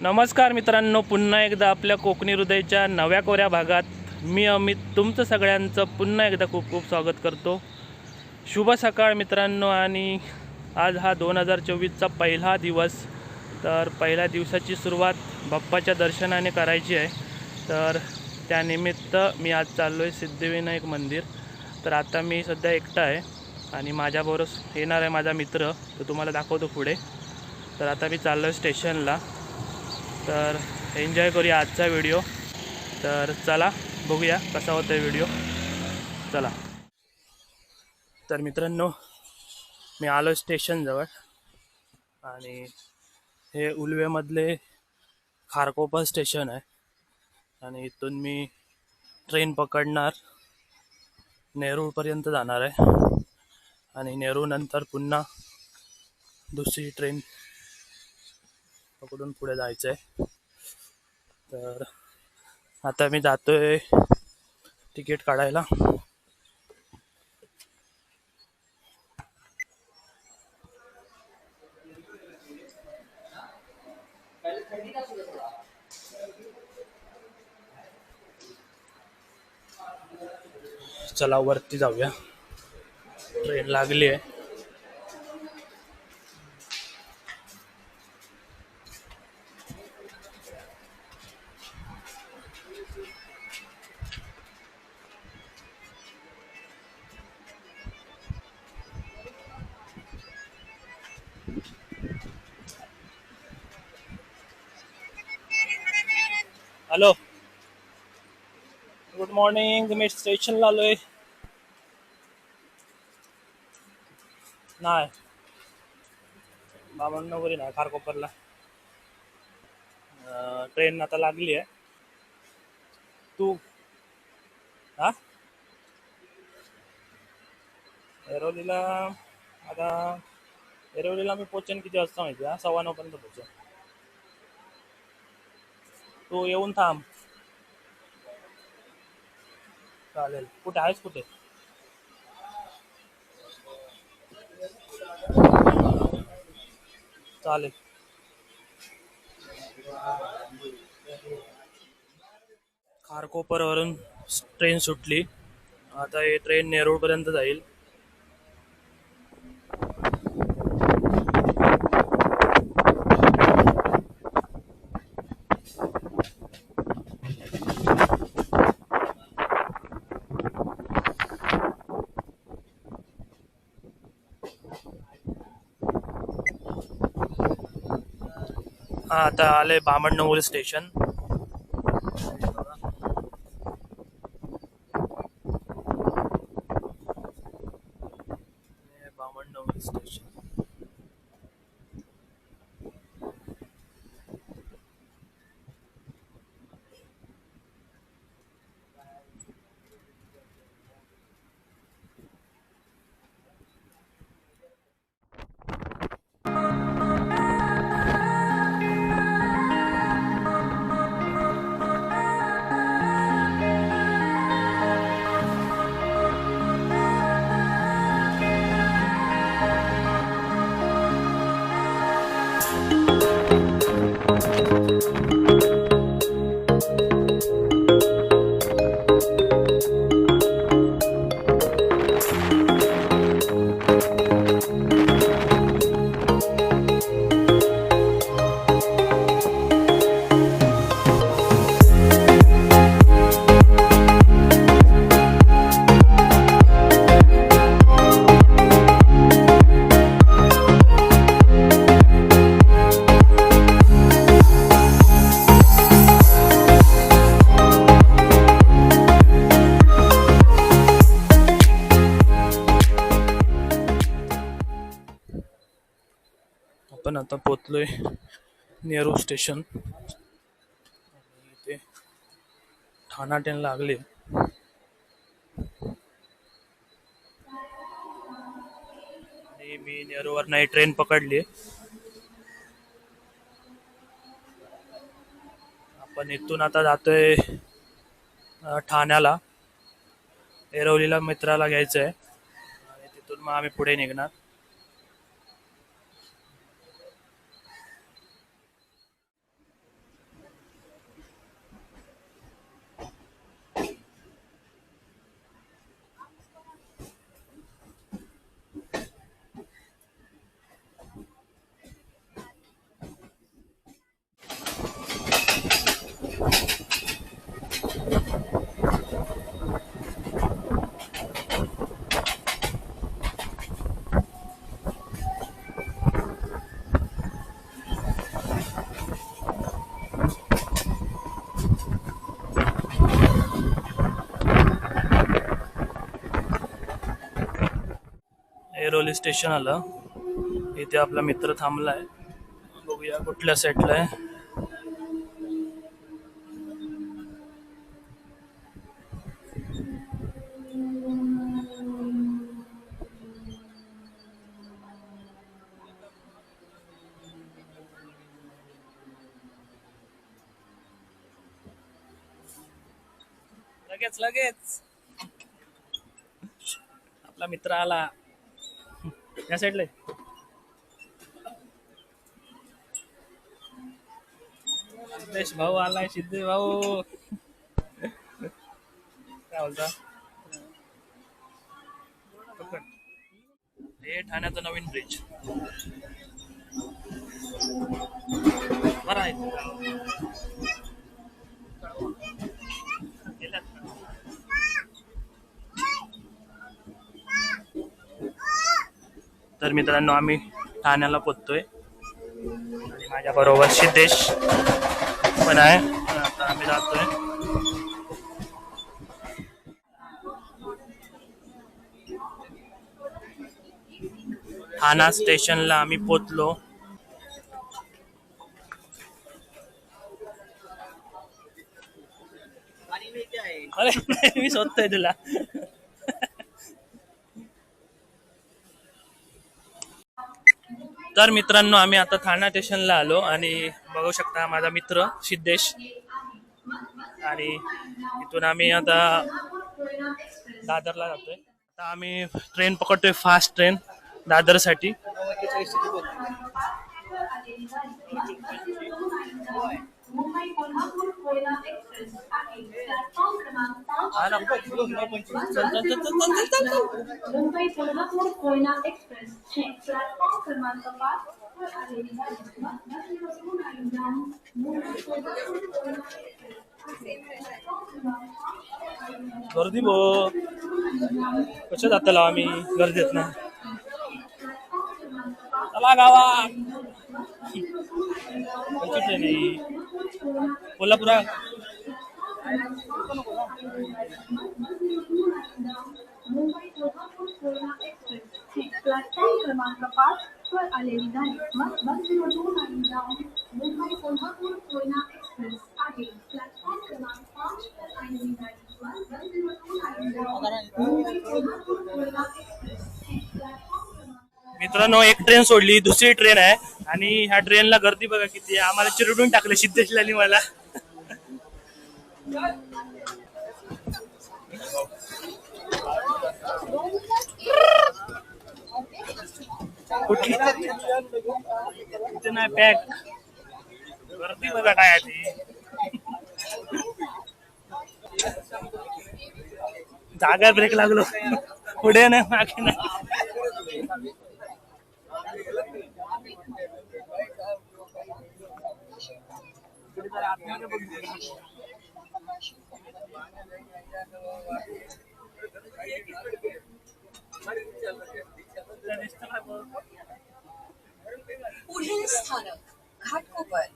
नमस्कार मित्रांनो पुन्हा एकदा आपल्या कोकणी हृदयच्या नव्या कोऱ्या भागात मी अमित तुमचं सगळ्यांचं पुन्हा एकदा खूप खूप स्वागत करतो. शुभ सकाळ मित्रांनो आणि आज हा दोन हजार चोवीसचा पहिला दिवस. तर पहिल्या दिवसाची सुरुवात बाप्पाच्या दर्शनाने करायची आहे. तर त्यानिमित्त मी आज चाललो आहे सिद्धिविनायक मंदिर. तर आता मी सध्या एकटा आहे आणि माझ्याबरोबर येणार आहे माझा मित्र. तो तुम्हाला दाखवतो पुढे. तर आता मी चाललो आहे स्टेशनला. तर एन्जॉय करूया आजचा व्हिडिओ. तर चला बघूया कसा होतो आहे व्हिडिओ. चला. तर मित्रांनो मी आलो स्टेशनजवळ आणि हे उलवेमधले खारकोपा स्टेशन आहे. आणि इथून मी ट्रेन पकडणार. नेरूळपर्यंत जाणार आहे. आणि नेरूळनंतर पुन्हा दुसरी ट्रेन पकडून पुढे जायचं आहे तर आता मी जातो आहे तिकीट काढायला. चला वरती जाऊया. ट्रेन लागली आहे. हॅलो गुड मॉर्निंग मी स्टेशनला आलोय नाही बामणनगरी नाही खारकोपरला ट्रेन आता लागली आहे तू हा एरोलीला आता एरोलीला मी पोचेन किती वाजता माहिती हा सव्वा नऊपर्यंत पोचेन तू येऊन थांब. चालेल. कुठे आहेस कुठे? चालेल. खारकोपरवरून ट्रेन सुटली. आता हे ट्रेन नेरूळपर्यंत जाईल. आता आले बामणनवली स्टेशन. नेहरू स्टेशन. इथे ठाणा ट्रेन लागली. मी नेहरूवर नाही ट्रेन पकडली. आपण इथून आता जातोय ठाण्याला. एरवलीला मित्राला घ्यायचं आहे आणि तिथून मग आम्ही पुढे निघणार. पोलीस स्टेशन आलं. इथे आपला मित्र थांबलाय. बघूया कुठल्या सेटला आहे. लगेच लगेच. आपला मित्र आला. या साईडला सिद्धेश भाऊ आलाय सिद्धेश भाऊ. काय बोलता? हे ठाण्याचं नवीन ब्रिज बरं आहे. तर मित्रांनो आम्ही ठाण्याला पोचतोय आणि माझ्या बरोबर सिद्धेश पण आहे. आता आम्ही जातोय ठाणा स्टेशनला आम्ही पोचलो अरे मी स्वतः तुला. तर मित्रांनो आम्ही आता ठाणा स्टेशनला आलो आणि बघू शकता माझा मित्र सिद्धेश. आणि इथून आम्ही आता दादरला जातोय. आता आम्ही ट्रेन पकडतोय फास्ट ट्रेन दादरसाठी मुंबई कोल्हापूर कोयना एक्सप्रेस आहे प्लॅटफॉर्म क्रमांक पाच मुंबई कोल्हापूर कोयना एक्सप्रेस चे प्लॅटफॉर्म क्रमांक पाच वर आलेली गाडी मुंबई कोल्हापूर कोयना गर्दी भो कशा जातला आम्ही? गर्दीत ना. चला गावा. कोणची कोल्हापुरा मुंबई कोल्हापूर एक्सप्रेस प्लॅटफॉर्म क्रमांक पाच वर आलेली गाडी मुंबई कोल्हापूर एक्सप्रेस आहे प्लॅटफॉर्म क्रमांक पाच वर आलेली गाडी मुंबई कोल्हापूर एक्सप्रेस प्लॅटफॉर्म मित्रांनो एक ट्रेन सोडली दुसरी ट्रेन आहे आणि ह्या ट्रेनला गर्दी बघा किती आहे. आम्हाला चिरडून टाकलं सिद्धेशला आणि मला कुठली इथे नाही पॅक गर्दी बघा काय आहे ती जागा ब्रेक लागलो पुढे नाही मागे नाही पुढील स्थानक घाटकोपर.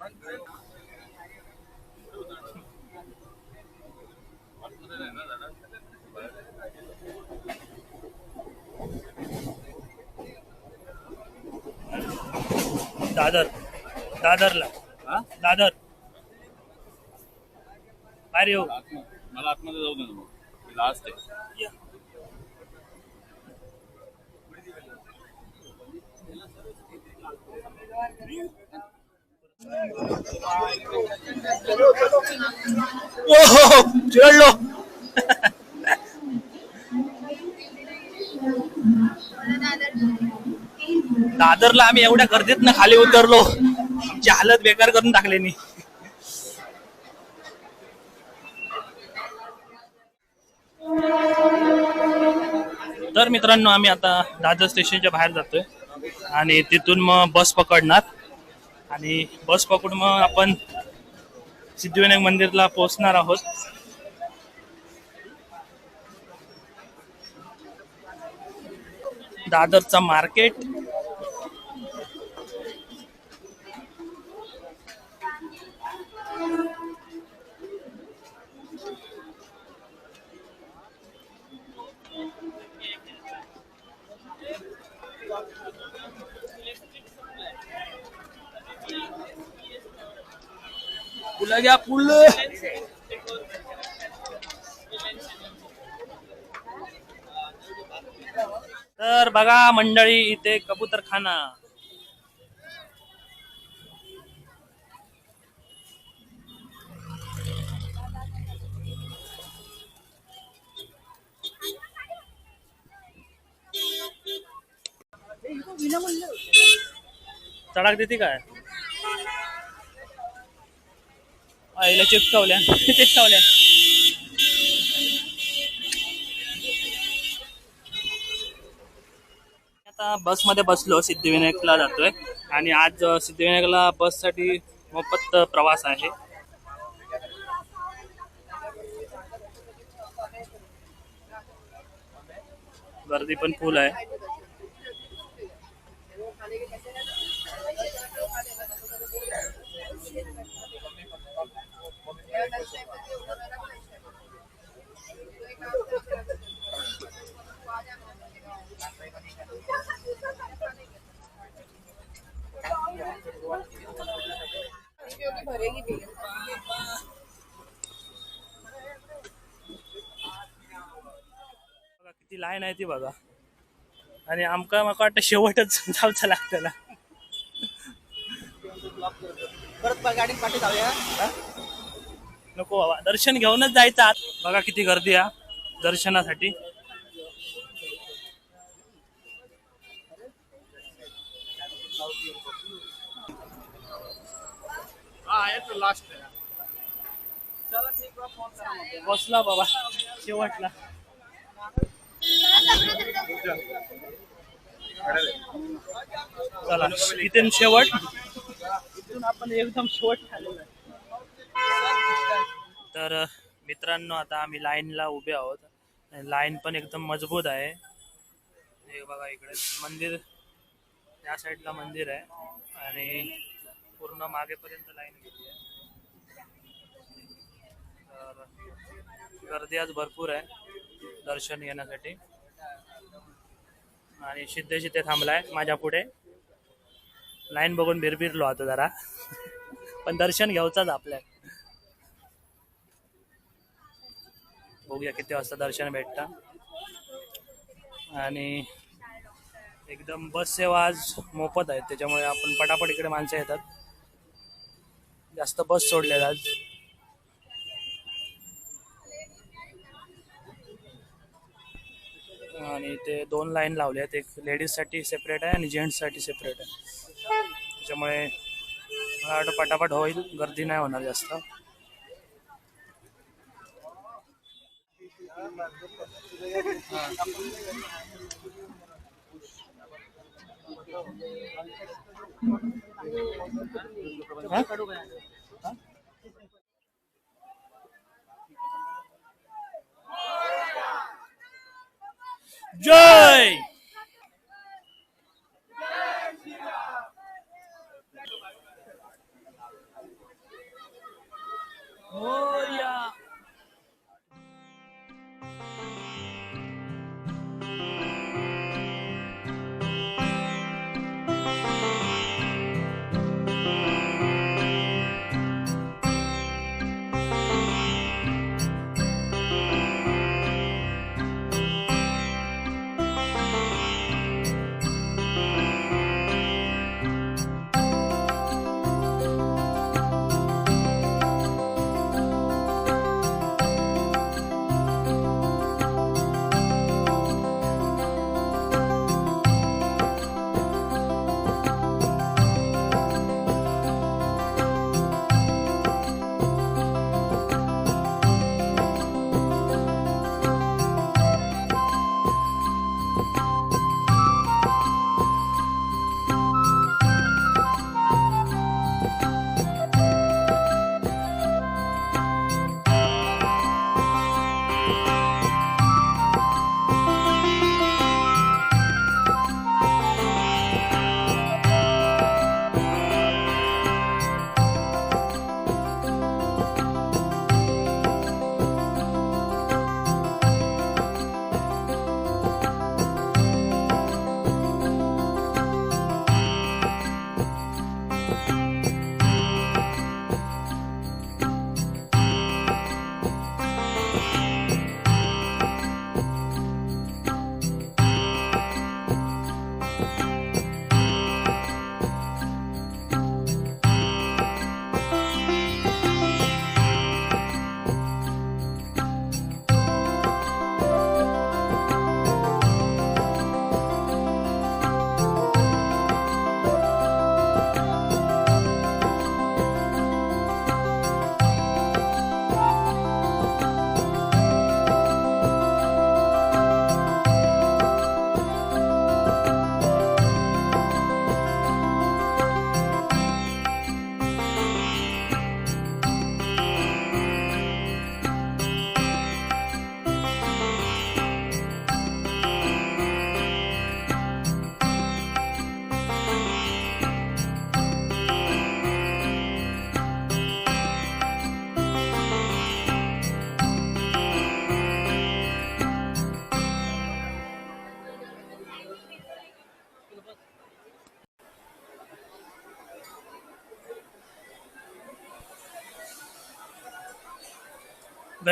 दादर. दादरला. दादर. अरे येऊ मला आतमध्ये जाऊ दे the last day. Yeah. Oh, చూడంలో दादरला आम्ही एवढ्या गर्दीत ना खाली उतरलो आमची हालत बेकार करून टाकलेनी तर मित्रांनो आम्ही आता दादर स्टेशनच्या बाहेर जातोय. आणि तिथून मग बस पकडणार. आणि बस पकडून मग आपण सिद्धिविनायक मंदिरला पोहोचणार आहोत. दादरचा मार्केट. फुलं. घ्या तर बघा मंडळी इथे कबूतरखाना. चढाक देते काय? आईला चिपकावल्या चिपकावल्या. आता बसमध्ये बसलो सिद्धिविनायकला जातोय. आणि आज सिद्धिविनायकला सिद्धिविनायकला बससाठी मोफत प्रवास आहे. गर्दी पण फुल आहे. किती लाईन आहे ती बघा. आणि आमका माका वाटतं शेवटच जाऊचं लागतं परत गाडी पाठी जाऊया. नको बाबा. दर्शन घेऊनच जायचं. आत बघा किती गर्दी आ दर्शनासाठी. बसला बाबा. शेवटला. चला. इथे शेवट. इथून आपण एकदम शेवट आलेलो आहे. तर मित्रांनो आता आम्ही लाईनला उभे आहोत. लाईन पण एकदम मजबूत आहे. हे बघा इकडे. मंदिर त्या साईडला मंदिर आहे. आणि पूर्ण मागेपर्यंत लाईन गेली आहे. तर गर्दी आज भरपूर आहे दर्शन घेण्यासाठी. आणि सिद्धे सिद्धे थांबलाय माझ्या पुढे. लाईन बघून बिरबिरलो आता जरा. पण दर्शन घ्यायचाच आपल्या बघूया किती वाजता दर्शन भेटतं. आणि एकदम बस सेवा आज मोफत आहे त्याच्यामुळे आपण पटापट इकडे माणसं येतात. जास्त बस सोडलेल्या आज. आणि ते दोन लाईन लावले आहेत एक लेडीजसाठी सेपरेट आहे आणि जेंट्ससाठी सेपरेट आहे. त्याच्यामुळे मला वाटतं पटापट होईल गर्दी नाही होणार जास्त हा? हा? जय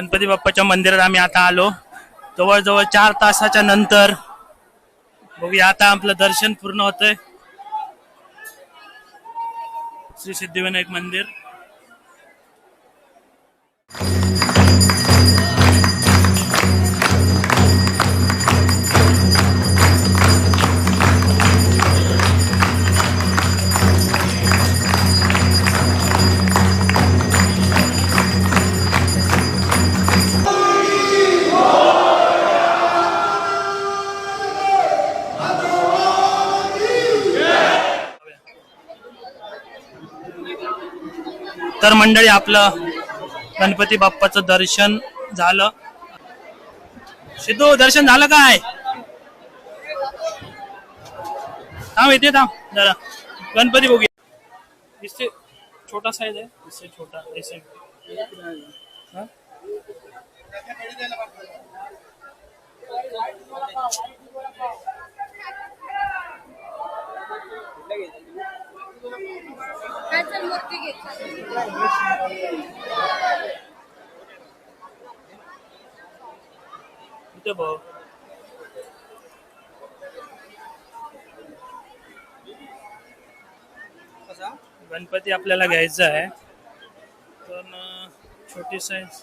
गणपती बाप्पाच्या मंदिरात आम्ही आता आलो. जवळजवळ चार तासाच्या नंतर बघूया आता आपलं दर्शन पूर्ण होतंय. श्री सिद्धिविनायक मंदिर. तर मंडळी आपलं गणपती बाप्पाचं दर्शन झालं. सिद्धू दर्शन झालं काय? थांब येते थांब जरा. गणपती बघूया इससे छोटा साईज आहे. इससे छोटा ऐसे हा? मूर्ती घेतली. इथे बघ. कसा? गणपती आपल्याला घ्यायचा आहे. पण छोटी साईज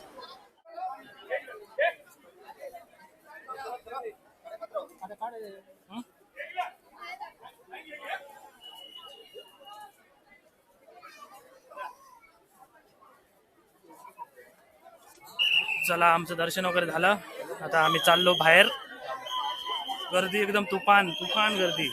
चला आमचं दर्शन वगैरे झालं. आता आम्ही चाललो बाहेर. गर्दी एकदम तुफान तुफान गर्दी.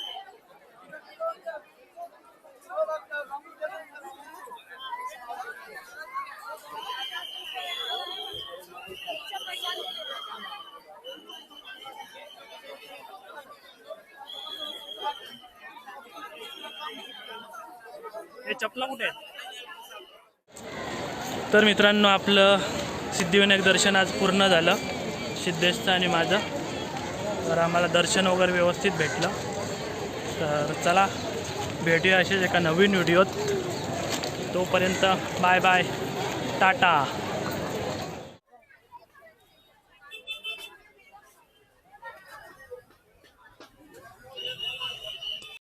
हे चपला कुठे? आहेत तर मित्रांनो आपलं सिद्धिविनायक दर्शन आज पूर्ण झालं. सिद्धेशचं आणि माझं. तर आम्हाला दर्शन वगैरे व्यवस्थित भेटलं. तर चला भेटूया असेच एका नवीन व्हिडिओत. तोपर्यंत बाय बाय. टाटा.